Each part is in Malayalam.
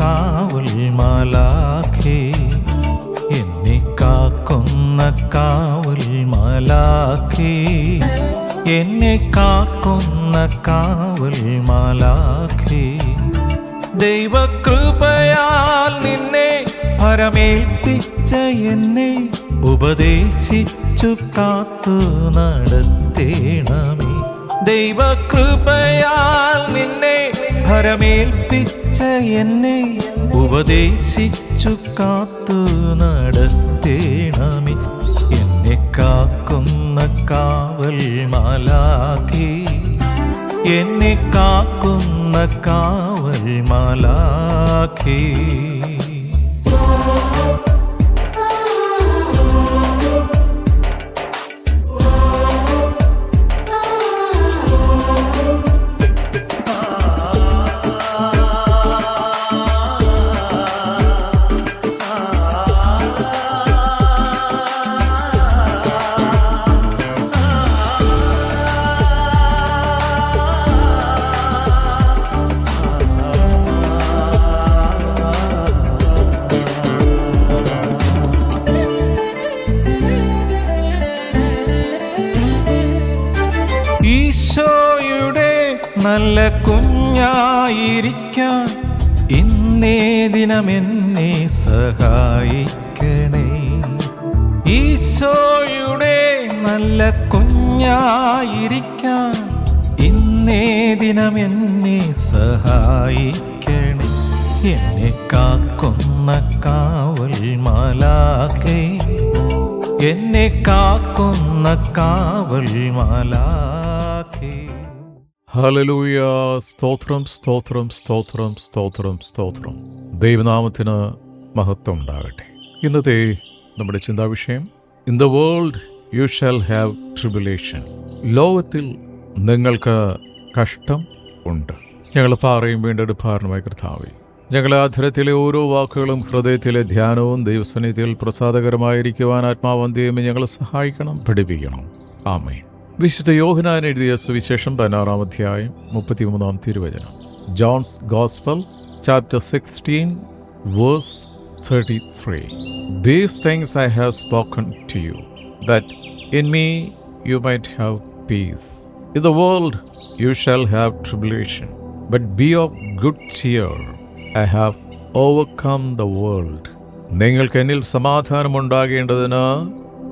കാവുൽ മലാഖേ എന്നെ കാക്കുന്ന കാവുൽ മലാഖേ എന്നെ കാക്കുന്ന കാവുൽ മലാഖേ. ദൈവകൃപയാൽ നിന്നെ പരമേൽപ്പിച്ച എന്നെ ഉപദേശിച്ചു കാത്തു നടത്തേണമേ. ദൈവകൃപയാൽ നിന്നെ ഭരമേൽപ്പിച്ച എന്നെ ഉപദേശിച്ചു കാത്തു നടത്തേണമേ. എന്നെ കാക്കുന്ന കാവൽ മാലാഖി. എന്നെ കാക്കുന്ന കാവൽ മാലാഖി. നല്ല കുഞ്ഞായിരിക്കാൻ ഇന്നേ ദിനം എന്നെ സഹായിക്കണേ. ഈശോയുടെ നല്ല കുഞ്ഞായിരിക്കാൻ ഇന്നേ ദിനം എന്നെ സഹായിക്കണേ. എന്നെ കാക്കുന്ന കാവൽ മാലാക്കേ എന്നെ കാക്കുന്ന കാവൽ മാലാഖേ ഹലലൂയ സ്തോത്രം സ്തോത്രം സ്തോത്രം സ്തോത്രം സ്തോത്രം. ദൈവനാമത്തിന് മഹത്വം ഉണ്ടാകട്ടെ. ഇന്നത്തെ നമ്മുടെ ചിന്താവിഷയം in the world you shall have tribulation ലോകത്തിൽ നിങ്ങൾക്ക് കഷ്ടം ഉണ്ട്. ഞങ്ങൾ പാറയും വീണ്ടെടുപ്പാറിനുമായി കർത്താവേ ഞങ്ങളെ അധരത്തിലെ ഓരോ വാക്കുകളും ഹൃദയത്തിലെ ധ്യാനവും ദൈവസന്നിധിയിൽ പ്രസാദകരമായിരിക്കുവാൻ ആത്മാവന്തിയും ഞങ്ങളെ സഹായിക്കണം പഠിപ്പിക്കണം. ആമേൻ. വിശുദ്ധ യോഹനാൻ എഴുതിയ സുവിശേഷം പതിനാറാം അധ്യായം മുപ്പത്തിമൂന്നാം തിരുവചനം. John's gospel chapter sixteen verse thirty three. These things I have spoken to you that in me you might have peace in the world you shall have tribulation but be of good cheer I have overcome the world നിങ്ങൾക്ക് എന്നിൽ സമാധാനമുണ്ടാകേണ്ടതിന്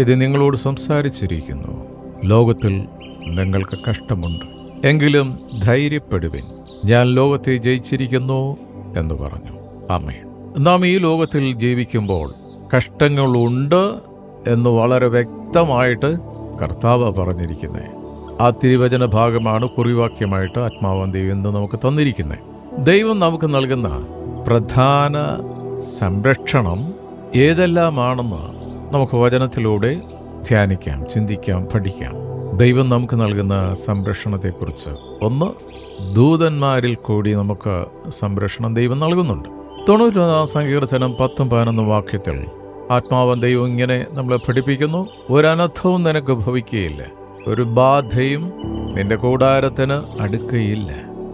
ഇത് നിങ്ങളോട് സംസാരിച്ചിരിക്കുന്നു. ലോകത്തിൽ നിങ്ങൾക്ക് കഷ്ടമുണ്ട്. എങ്കിലും ധൈര്യപ്പെടുവിൻ. ഞാൻ ലോകത്തെ ജയിച്ചിരിക്കുന്നു എന്ന് പറഞ്ഞു. അമ്മേ നാം ഈ ലോകത്തിൽ ജീവിക്കുമ്പോൾ കഷ്ടങ്ങളുണ്ട് എന്ന് വളരെ വ്യക്തമായിട്ട് കർത്താവ് പറഞ്ഞിരിക്കുന്നത് ആ തിരുവചന ഭാഗമാണ് കുറിവാക്യമായിട്ട് ആത്മാവൻ ദൈവം എന്ന് നമുക്ക് തന്നിരിക്കുന്നത് ദൈവം നമുക്ക് നൽകുന്ന പ്രധാന സംരക്ഷണം ഏതെല്ലാമാണെന്ന് നമുക്ക് വചനത്തിലൂടെ ധ്യാനിക്കാം ചിന്തിക്കാം പഠിക്കാം. ദൈവം നമുക്ക് നൽകുന്ന സംരക്ഷണത്തെക്കുറിച്ച് ഒന്ന് ദൂതന്മാരിൽ കൂടി നമുക്ക് സംരക്ഷണം ദൈവം നൽകുന്നുണ്ട്. തൊണ്ണൂറ്റൊന്നാം സങ്കീർത്തനം പത്തും പതിനൊന്നും വാക്യത്തിൽ ആത്മാവൻ ദൈവം ഇങ്ങനെ നമ്മളെ പഠിപ്പിക്കുന്നു ഒരനർത്ഥവും നിനക്ക് ഭവിക്കുകയില്ല ഒരു ബാധയും നിന്റെ കൂടാരത്തിന് അടുക്കുകയില്ല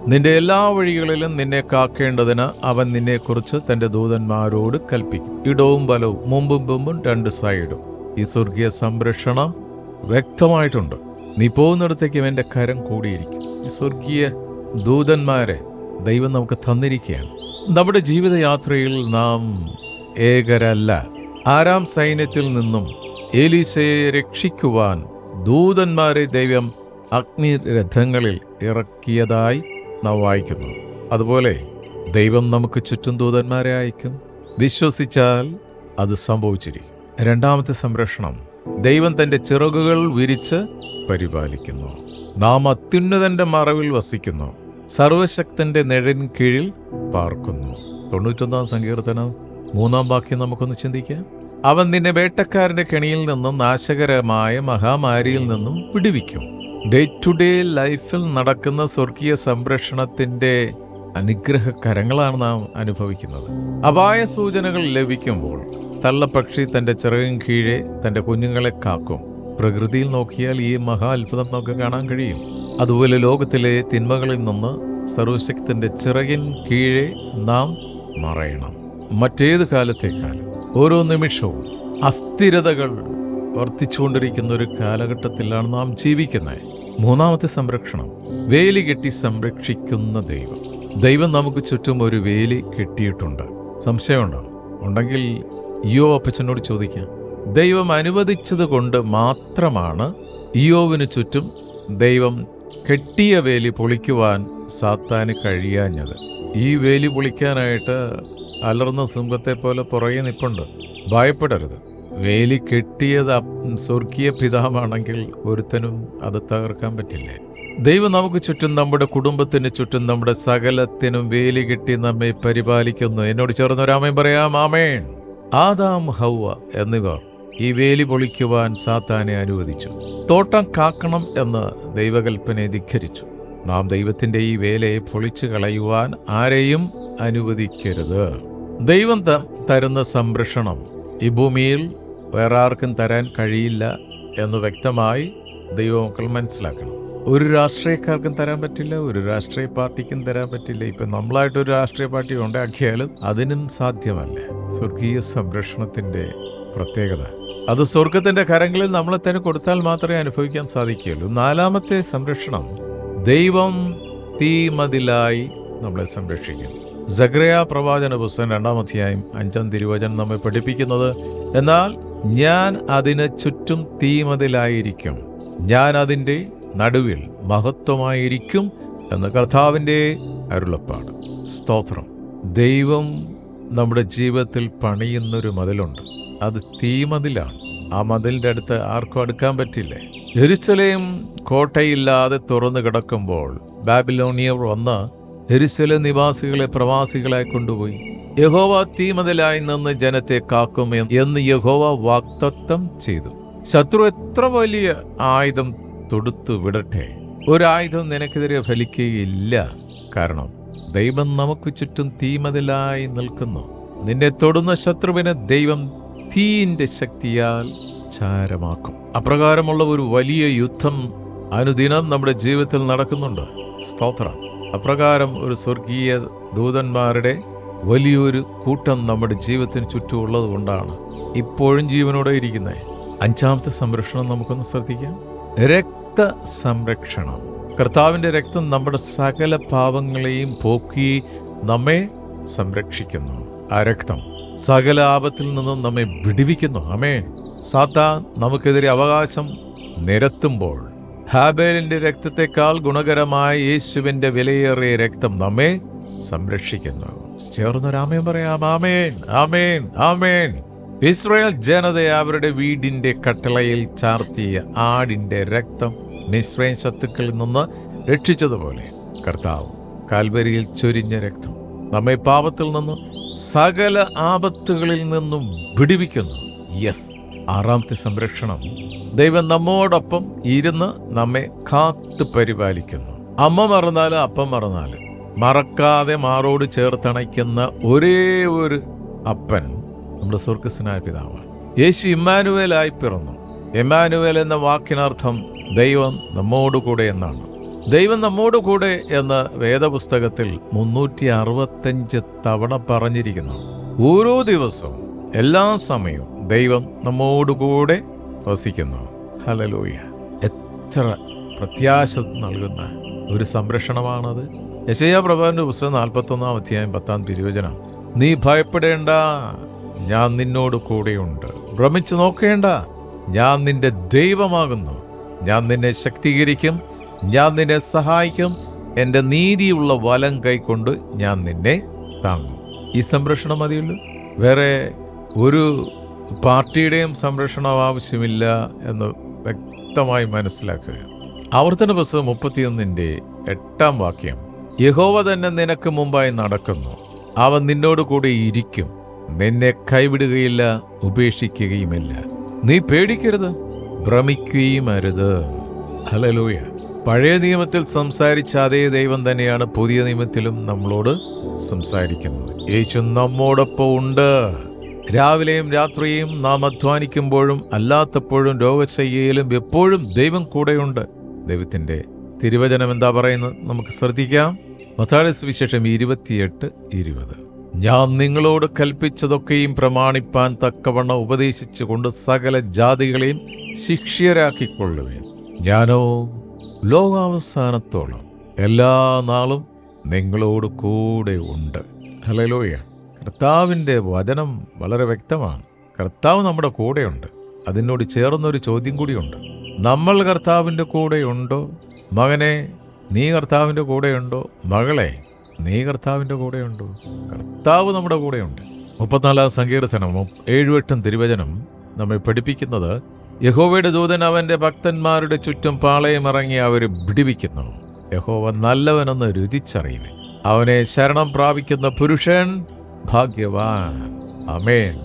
നിന്റെ എല്ലാ വഴികളിലും നിന്നെ കാക്കേണ്ടതിന് അവൻ നിന്നെക്കുറിച്ച് തന്റെ ദൂതന്മാരോട് കൽപ്പിക്കും. ഇടവും ബലവും മുമ്പും മുമ്പും രണ്ട് സൈഡും. ഈ സ്വർഗീയ സംരക്ഷണം വ്യക്തമായിട്ടുണ്ട്. നീ പോകുന്നിടത്തേക്കും എന്റെ കരം കൂടിയിരിക്കും. ഈ സ്വർഗീയ ദൂതന്മാരെ ദൈവം നമുക്ക് തന്നിരിക്കുകയാണ്. നമ്മുടെ ജീവിതയാത്രയിൽ നാം ഏകരല്ല. ആരാം സൈന്യത്തിൽ നിന്നും ഏലീസയെ രക്ഷിക്കുവാൻ ദൂതന്മാരെ ദൈവം അഗ്നിരഥങ്ങളിൽ ഇറക്കിയതായി നാം വായിക്കുന്നു. അതുപോലെ ദൈവം നമുക്ക് ചുറ്റും ദൂതന്മാരെ അയക്കും. വിശ്വസിച്ചാൽ അത് സംഭവിച്ചിരിക്കും. രണ്ടാമത്തെ സംരക്ഷണം. ദൈവം തന്റെ ചിറകുകൾ വിരിച്ച് പരിപാലിക്കുന്നു. നാം അത്യുന്നതന്റെ മറവിൽ വസിക്കുന്നു. സർവശക്തന്റെ നിഴൻ കീഴിൽ പാർക്കുന്നു. തൊണ്ണൂറ്റൊന്നാം സങ്കീർത്തനം മൂന്നാം വാക്യം നമുക്കൊന്ന് ചിന്തിക്കാം. അവൻ നിന്നെ വേട്ടക്കാരന്റെ കെണിയിൽ നിന്നും നാശകരമായ മഹാമാരിയിൽ നിന്നും പിടിവിക്കും ഡേ ടു ഡേ ലൈഫിൽ നടക്കുന്ന സ്വർഗീയ സംരക്ഷണത്തിന്റെ അനുഗ്രഹ കരങ്ങളാണ് നാം അനുഭവിക്കുന്നത്. അപായ സൂചനകൾ ലഭിക്കുമ്പോൾ തള്ളപ്പക്ഷി തന്റെ ചിറകും കീഴെ തന്റെ കുഞ്ഞുങ്ങളെ കാക്കും. പ്രകൃതിയിൽ നോക്കിയാൽ ഈ മഹാ അത്ഭുതം നമുക്ക് കാണാൻ കഴിയും. അതുപോലെ ലോകത്തിലെ തിന്മകളിൽ നിന്ന് സർവശക്തിന്റെ ചിറകിൻ കീഴെ നാം മറയണം. മറ്റേത് കാലത്തേക്കാളും ഓരോ നിമിഷവും അസ്ഥിരതകൾ വർദ്ധിച്ചുകൊണ്ടിരിക്കുന്ന ഒരു കാലഘട്ടത്തിലാണ് നാം ജീവിക്കുന്നത്. മൂന്നാമത്തെ സംരക്ഷണം വേലി കെട്ടി സംരക്ഷിക്കുന്ന ദൈവം. ദൈവം നമുക്ക് ചുറ്റും ഒരു വേലി കെട്ടിയിട്ടുണ്ട്. സംശയമുണ്ടോ? ഉണ്ടെങ്കിൽ ഇയോ അപ്പച്ചനോട് ചോദിക്കാം. ദൈവം അനുവദിച്ചത് കൊണ്ട് മാത്രമാണ് ഇയോവിന് ചുറ്റും ദൈവം കെട്ടിയ വേലി പൊളിക്കുവാൻ സാത്താന് കഴിയാഞ്ഞത്. ഈ വേലി പൊളിക്കാനായിട്ട് അലർന്ന സിംഹത്തെ പോലെ പുറകെ നിപ്പുണ്ട്. ഭയപ്പെടരുത്. വേലി കെട്ടിയത് സ്വർഗീയ പിതാവാണെങ്കിൽ ഒരുത്തനും അത് തകർക്കാൻ പറ്റില്ലേ? ദൈവം നമുക്ക് ചുറ്റും നമ്മുടെ കുടുംബത്തിന് ചുറ്റും നമ്മുടെ സകലത്തിനും വേലി കെട്ടി നമ്മെ പരിപാലിക്കുന്നു. എന്നോട് ചേർന്ന് ഒരാമയും പറയാം. ആമേൻ. ആദാം ഹൗവ എന്നിവർ ഈ വേലി പൊളിക്കുവാൻ സാത്താനെ അനുവദിച്ചു. തോട്ടം കാക്കണം എന്ന് ദൈവകൽപ്പനെ ധിഖരിച്ചു. നാം ദൈവത്തിന്റെ ഈ വേലയെ പൊളിച്ചു കളയുവാൻ ആരെയും അനുവദിക്കരുത്. ദൈവം തരുന്ന സംരക്ഷണം ഈ ഭൂമിയിൽ വേറെ ആർക്കും തരാൻ കഴിയില്ല എന്ന് വ്യക്തമായി ദൈവമക്കൾ മനസ്സിലാക്കണം. ഒരു രാഷ്ട്രീയക്കാർക്കും തരാൻ പറ്റില്ല ഒരു രാഷ്ട്രീയ പാർട്ടിക്കും തരാൻ പറ്റില്ല. ഇപ്പം നമ്മളായിട്ട് ഒരു രാഷ്ട്രീയ പാർട്ടി ഉണ്ടാക്കിയാലും അതിനും സാധ്യമല്ല. സ്വർഗീയ സംരക്ഷണത്തിന്റെ പ്രത്യേകത. അത് സ്വർഗത്തിന്റെ കരങ്ങളിൽ നമ്മളെ തന്നെ കൊടുത്താൽ മാത്രമേ അനുഭവിക്കാൻ സാധിക്കുകയുള്ളൂ. നാലാമത്തെ സംരക്ഷണം ദൈവം തീമതിലായി നമ്മളെ സംരക്ഷിക്കും. സഗ്രയ പ്രവാചന പുസ്തകം രണ്ടാം അധ്യായം അഞ്ചാം തിരുവചനം നമ്മെ പഠിപ്പിക്കുന്നത് എന്നാൽ ഞാൻ അതിന് ചുറ്റും തീമതിലായിരിക്കും. ഞാൻ അതിന്റെ നടുവിൽ മഹത്വമായിരിക്കും എന്ന കർത്താവിന്റെ അരുളപ്പാട്. സ്തോത്രം. ദൈവം നമ്മുടെ ജീവിതത്തിൽ പണിയുന്നൊരു മതിലുണ്ട്. അത് തീമതിലാണ് ആ മതിലിന്റെ അടുത്ത് ആർക്കും അടുക്കാൻ പറ്റില്ലേ? എരുസലേം കോട്ടയില്ലാതെ തുറന്നു കിടക്കുമ്പോൾ ബാബിലോണിയർ വന്ന് എരുസലേം നിവാസികളെ പ്രവാസികളായി കൊണ്ടുപോയി. യഹോവ തീമതിലായി നിന്ന് ജനത്തെ കാക്കും എന്ന് യഹോവ വാക്തത്വം ചെയ്തു. ശത്രു എത്ര വലിയ ആയുധം തൊടുത്തു വിടട്ടെ. ഒരായുധം നിനക്കെതിരെ ഫലിക്കുകയില്ല. കാരണം ദൈവം നമുക്ക് ചുറ്റും തീമതിലായി നിൽക്കുന്നു. നിന്നെ തൊടുന്ന ശത്രുവിനെ ദൈവം തീന്റെ ശക്തിയാൽ ചാരമാക്കും. അപ്രകാരമുള്ള ഒരു വലിയ യുദ്ധം അനുദിനം നമ്മുടെ ജീവിതത്തിൽ നടക്കുന്നുണ്ട്. സ്തോത്രം. അപ്രകാരം ഒരു സ്വർഗീയ ദൂതന്മാരുടെ വലിയൊരു കൂട്ടം നമ്മുടെ ജീവിതത്തിന് ചുറ്റുമുള്ളത് കൊണ്ടാണ് ഇപ്പോഴും ജീവനോടെ ഇരിക്കുന്നത്. അഞ്ചാമത്തെ സംരക്ഷണം നമുക്കൊന്ന് ശ്രദ്ധിക്കാം. സംരക്ഷണം. കർത്താവിന്റെ രക്തം നമ്മുടെ സകല പാപങ്ങളെയും പോക്കി നമ്മെ സംരക്ഷിക്കുന്നു. ആ രക്തം സകല ആപത്തിൽ നിന്നും നമ്മെ വിടിവിക്കുന്നു. അമേ സാത്താൻ നമുക്കെതിരെ അവകാശം നിരത്തുമ്പോൾ ഹാബേലിന്റെ രക്തത്തെക്കാൾ ഗുണകരമായ യേശുവിന്റെ വിലയേറിയ രക്തം നമ്മെ സംരക്ഷിക്കുന്നു. ചേർന്നൊരാമേൻ പറയാം. ആമേൻ. ആമേൻ. ആമേൻ. ഇസ്രായേൽ ജനത അവരുടെ വീടിന്റെ കട്ടളയിൽ ചാർത്തിയ ആടിന്റെ രക്തം മിശ്രയും ശത്രുക്കളിൽ നിന്ന് രക്ഷിച്ചതുപോലെ. കർത്താവ് കാൽവരിയിൽ ചൊരിഞ്ഞ രക്തം നമ്മെ പാപത്തിൽ നിന്നും സകല ആപത്തുകളിൽ നിന്നും വിടുവിക്കുന്നു. യെസ് ആറാമത്തെ സംരക്ഷണം. ദൈവം നമ്മോടൊപ്പം ഇരുന്ന് നമ്മെ കാത്തു പരിപാലിക്കുന്നു. അമ്മ മറന്നാലും അപ്പം മറന്നാലും. മറക്കാതെ മാറോട് ചേർത്തണയ്ക്കുന്ന ഒരേ ഒരു അപ്പൻ നമ്മുടെ സ്വർഗസ്നായ പിതാവാണ്. യേശു ഇമ്മാനുവേലായി പിറന്നു. എമ്മാനുവേൽ എന്ന വാക്കിനർത്ഥം ദൈവം നമ്മോടുകൂടെ എന്നാണ്. ദൈവം നമ്മോടുകൂടെ എന്ന് വേദപുസ്തകത്തിൽ മുന്നൂറ്റി അറുപത്തഞ്ച് തവണ പറഞ്ഞിരിക്കുന്നു. ഓരോ ദിവസവും എല്ലാ സമയവും ദൈവം നമ്മോടുകൂടെ വസിക്കുന്നു. ഹലലൂയ എത്ര പ്രത്യാശ നൽകുന്ന ഒരു സംരക്ഷണമാണത്. യശയ പ്രഭാവിന്റെ പുസ്തകം നാൽപ്പത്തൊന്നാം അധ്യായം പത്താം തിരുവചനം. നീ ഭയപ്പെടേണ്ട ഞാൻ നിന്നോട് കൂടെയുണ്ട്. ഭ്രമിച്ചു നോക്കേണ്ട ഞാൻ നിന്റെ ദൈവമാകുന്നു. ഞാൻ നിന്നെ ശക്തീകരിക്കും ഞാൻ നിന്നെ സഹായിക്കും. എന്റെ നീതിയുള്ള വലം കൈക്കൊണ്ട് ഞാൻ നിന്നെ താങ്ങും. ഈ സംരക്ഷണം മതിയുള്ളൂ വേറെ ഒരു പാർട്ടിയുടെയും സംരക്ഷണം ആവശ്യമില്ല എന്ന് വ്യക്തമായി മനസ്സിലാക്കുക. ആവർത്തന പുസ്തകം മുപ്പത്തിയൊന്നിന്റെ എട്ടാം വാക്യം. യഹോവ തന്നെ നിനക്ക് മുമ്പായി നടക്കുന്നു. അവൻ നിന്നോട് കൂടെ ഇരിക്കും. നിന്നെ കൈവിടുകയില്ല ഉപേക്ഷിക്കുകയുമില്ല. നീ പേടിക്കരുത്. ഭ്രമിക്കുകയും അരുത് ഹലലൂയ പഴയ നിയമത്തിൽ സംസാരിച്ച അതേ ദൈവം തന്നെയാണ് പുതിയ നിയമത്തിലും നമ്മളോട് സംസാരിക്കുന്നത്. യേശു നമ്മോടൊപ്പം ഉണ്ട് രാവിലെയും രാത്രിയും നാം അധ്വാനിക്കുമ്പോഴും അല്ലാത്തപ്പോഴും രോഗശയ്യയിലും എപ്പോഴും ദൈവം കൂടെയുണ്ട്. ദൈവത്തിന്റെ തിരുവചനം എന്താ പറയുന്നത്? നമുക്ക് ശ്രദ്ധിക്കാം. മത്താഴ വിശേഷം ഇരുപത്തിയെട്ട് ഇരുപത്. ഞാൻ നിങ്ങളോട് കൽപ്പിച്ചതൊക്കെയും പ്രമാണിപ്പാൻ തക്കവണ്ണം ഉപദേശിച്ചുകൊണ്ട് സകല ജാതികളെയും ശിക്ഷ്യരാക്കിക്കൊള്ളുവേൻ. ഞാനോ ലോകാവസാനത്തോളം എല്ലാ നാളും നിങ്ങളോട് കൂടെ ഉണ്ട്. ഹലലോയ കർത്താവിന്റെ വചനം വളരെ വ്യക്തമാണ്. കർത്താവ് നമ്മുടെ കൂടെയുണ്ട്. അതിനോട് ചേർന്നൊരു ചോദ്യം കൂടിയുണ്ട്. നമ്മൾ കർത്താവിന്റെ കൂടെയുണ്ടോ? മകനെ നീ കർത്താവിന്റെ കൂടെയുണ്ടോ? മകളെ നീ കർത്താവിന്റെ കൂടെയുണ്ടോ? കർത്താവ് നമ്മുടെ കൂടെയുണ്ട്. മുപ്പത്തിനാലാം സങ്കീർത്തനം ഏഴുവെട്ടും തിരുവചനം നമ്മെ പഠിപ്പിക്കുന്നത് യഹോവയുടെ ദൂതൻ അവന്റെ ഭക്തന്മാരുടെ ചുറ്റും പാളയമിറങ്ങി അവരെ പിടിപ്പിക്കുന്നു യഹോവ നല്ലവനെന്ന് രുചിച്ചറിയുവൻ. അവനെ ശരണം പ്രാപിക്കുന്ന പുരുഷൻ ഭാഗ്യവാൻ. അമേൻ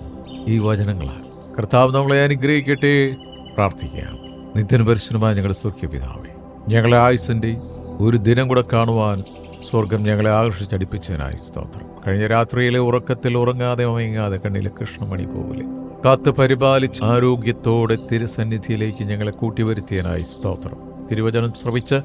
ഈ വചനങ്ങളാണ് കർത്താവ് നമ്മളെ അനുഗ്രഹിക്കട്ടെ. പ്രാർത്ഥിക്കാം. നിത്യൻ പരിശുദ്ധമായ ഞങ്ങളുടെ സൗഖ്യ പിതാവേ ഞങ്ങളെ ആയുസിന്റെ ഒരു ദിനം കൂടെ കാണുവാൻ സ്വർഗം ഞങ്ങളെ ആകർഷിച്ചടിപ്പിച്ചതിനായി സ്തോത്രം. കഴിഞ്ഞ രാത്രിയിലെ ഉറക്കത്തിൽ ഉറങ്ങാതെ മയങ്ങാതെ കണ്ണിലെ കൃഷ്ണമണി പോലെ. കാത്ത് പരിപാലിച്ച് ആരോഗ്യത്തോടെ തിരുസന്നിധിയിലേക്ക് ഞങ്ങളെ കൂട്ടിവരുത്തിയതിനായി സ്തോത്രം. തിരുവചനം ശ്രവിച്ച്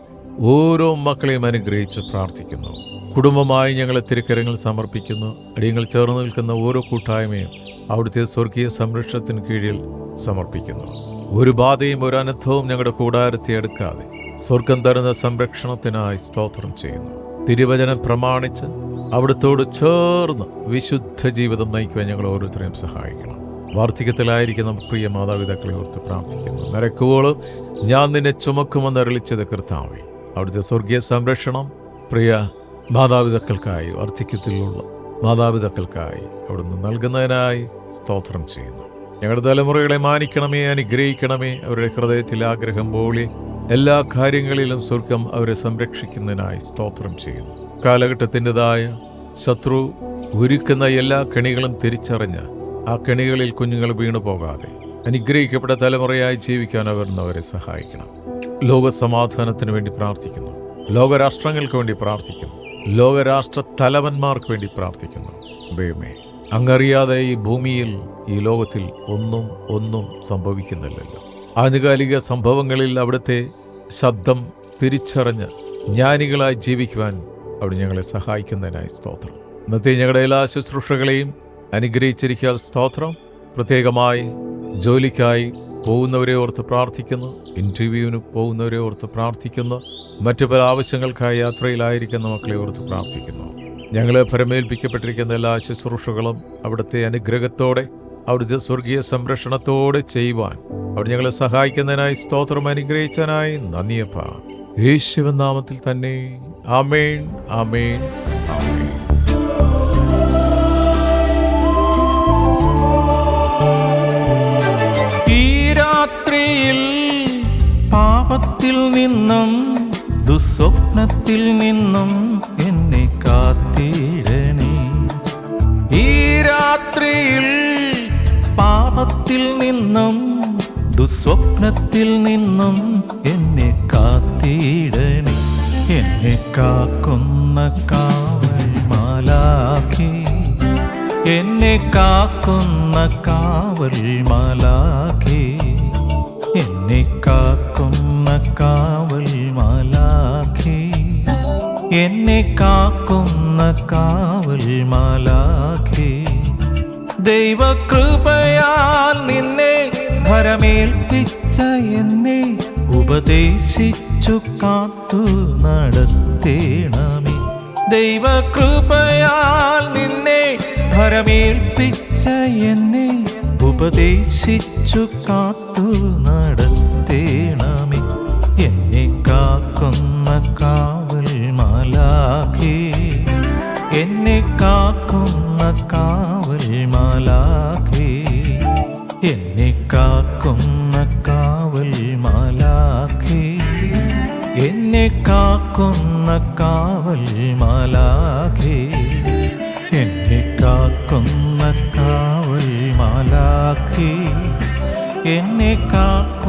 ഓരോ മക്കളെയും അനുഗ്രഹിച്ച് പ്രാർത്ഥിക്കുന്നു. കുടുംബമായി ഞങ്ങളെ തിരുക്കരങ്ങൾ സമർപ്പിക്കുന്നു. അടിയങ്ങൾ ചേർന്ന് നിൽക്കുന്ന ഓരോ കൂട്ടായ്മയും അവിടുത്തെ സ്വർഗീയ സംരക്ഷണത്തിന് കീഴിൽ സമർപ്പിക്കുന്നു. ഒരു ബാധയും ഒരു അനർത്ഥവും ഞങ്ങളുടെ കൂടാരത്തെ എടുക്കാതെ സ്വർഗം തരുന്ന സംരക്ഷണത്തിനായി സ്തോത്രം ചെയ്യുന്നു. തിരുവചനം പ്രമാണിച്ച് അവിടുത്തോട് ചേർന്ന് വിശുദ്ധ ജീവിതം നയിക്കുവാൻ ഞങ്ങൾ ഓരോരുത്തരെയും സഹായിക്കണം. വാർദ്ധക്യത്തിലായിരിക്കുന്ന പ്രിയ മാതാപിതാക്കളെ ഓർത്ത് പ്രാർത്ഥിക്കുന്നു. നിരക്കുവോളും ഞാൻ നിന്നെ ചുമക്കുമെന്ന് അരളിച്ചത് കർത്താവേ. അവിടുത്തെ സ്വർഗീയ സംരക്ഷണം പ്രിയ മാതാപിതാക്കൾക്കായി വാർദ്ധക്യത്തിലുള്ള മാതാപിതാക്കൾക്കായി അവിടുന്ന് നൽകുന്നതിനായി സ്തോത്രം ചെയ്യുന്നു. ഞങ്ങളുടെ തലമുറകളെ മാനിക്കണമേ അനുഗ്രഹിക്കണമേ അവരുടെ ഹൃദയത്തിൽ ആഗ്രഹം പോലെ എല്ലാ കാര്യങ്ങളിലും സ്വർഗം അവരെ സംരക്ഷിക്കുന്നതിനായി സ്തോത്രം ചെയ്യുന്നു. കാലഘട്ടത്തിന്റെതായ ശത്രു ഒരുക്കുന്ന എല്ലാ കെണികളും തിരിച്ചറിഞ്ഞ് ആ കെണികളിൽ കുഞ്ഞുങ്ങൾ വീണു പോകാതെ അനുഗ്രഹിക്കപ്പെട്ട തലമുറയായി ജീവിക്കാൻ അവരെ സഹായിക്കണം. ലോക സമാധാനത്തിന് വേണ്ടി പ്രാർത്ഥിക്കുന്നു. ലോകരാഷ്ട്രങ്ങൾക്ക് വേണ്ടി പ്രാർത്ഥിക്കുന്നു. ലോകരാഷ്ട്ര തലവന്മാർക്ക് വേണ്ടി പ്രാർത്ഥിക്കുന്നു. ദൈവമേ അങ്ങറിയാതെ ഈ ഭൂമിയിൽ ഈ ലോകത്തിൽ ഒന്നും ഒന്നും സംഭവിക്കുന്നില്ലല്ലോ. ആനുകാലിക സംഭവങ്ങളിൽ അവിടുത്തെ ശബ്ദം തിരിച്ചറിഞ്ഞ് ജ്ഞാനികളായി ജീവിക്കുവാൻ അവിടെ ഞങ്ങളെ സഹായിക്കുന്നതിനായി സ്തോത്രം. ഇന്നത്തെ ഞങ്ങളുടെ എല്ലാ ശുശ്രൂഷകളെയും അനുഗ്രഹിച്ചിരിക്കാൻ സ്തോത്രം. പ്രത്യേകമായി ജോലിക്കായി പോകുന്നവരെ ഓർത്ത് പ്രാർത്ഥിക്കുന്നു. ഇന്റർവ്യൂവിന് പോകുന്നവരെ ഓർത്ത് പ്രാർത്ഥിക്കുന്നു. മറ്റു പല ആവശ്യങ്ങൾക്കായി യാത്രയിലായിരിക്കുന്ന മക്കളെ ഓർത്ത് പ്രാർത്ഥിക്കുന്നു. ഞങ്ങളെ പരമേൽപ്പിക്കപ്പെട്ടിരിക്കുന്ന എല്ലാ ശുശ്രൂഷകളും അവിടുത്തെ അനുഗ്രഹത്തോടെ അവിടുത്തെ സ്വർഗീയ സംരക്ഷണത്തോടെ ചെയ്യുവാൻ അവിടെ ഞങ്ങളെ സഹായിക്കുന്നതിനായി സ്തോത്രം അനുഗ്രഹിച്ചനായി നന്ദിയപ്പ യേശുവൻ നാമത്തിൽ തന്നെ. ആമേൻ ആമേൻ ആമേൻ. ഈ രാത്രിയിൽ പാപത്തിൽ നിന്നും ദുസ്വപ്നത്തിൽ നിന്നും എന്നെ കാത്തിടണേ. ഈ രാത്രിയിൽ പാപത്തിൽ നിന്നും ദുസ്വപ്നത്തിൽ നിന്നും എന്നെ കാത്തിടണി. എന്നെ കാക്കുന്ന കാവൽ മാലാഖി എന്നെ കാക്കുന്ന കാവൽ മാലാഖി എന്നെ കാക്കുന്ന കാവൽ മാലാഖി എന്നെ കാക്കുന്ന കാവൽ മാലാഖി ദൈവകൃപയാൽ നിന്നെ ഭരമേൽപ്പിച്ച എന്നെ ഉപദേശിച്ചു കാത്തു നടത്തേണമേ. ദൈവകൃപയാൽ നിന്നെ ഭരമേൽപ്പിച്ച എന്നെ ഉപദേശിച്ചു കാത്തു നടത്തേണമേ. എന്നെ കാക്കുന്ന കാവൽ മാലാഖി. എന്നെ കാക്കുന്ന കാവൽ മാലാഖി എന്നെ കാക്കുന്ന കാവൽ മാലാഖി എന്നെ കാക്കുന്ന കാവൽ മാലാഖി എന്നെ കാക്കുന്ന കാവൽ മാലാഖി എന്നെ കാവൽ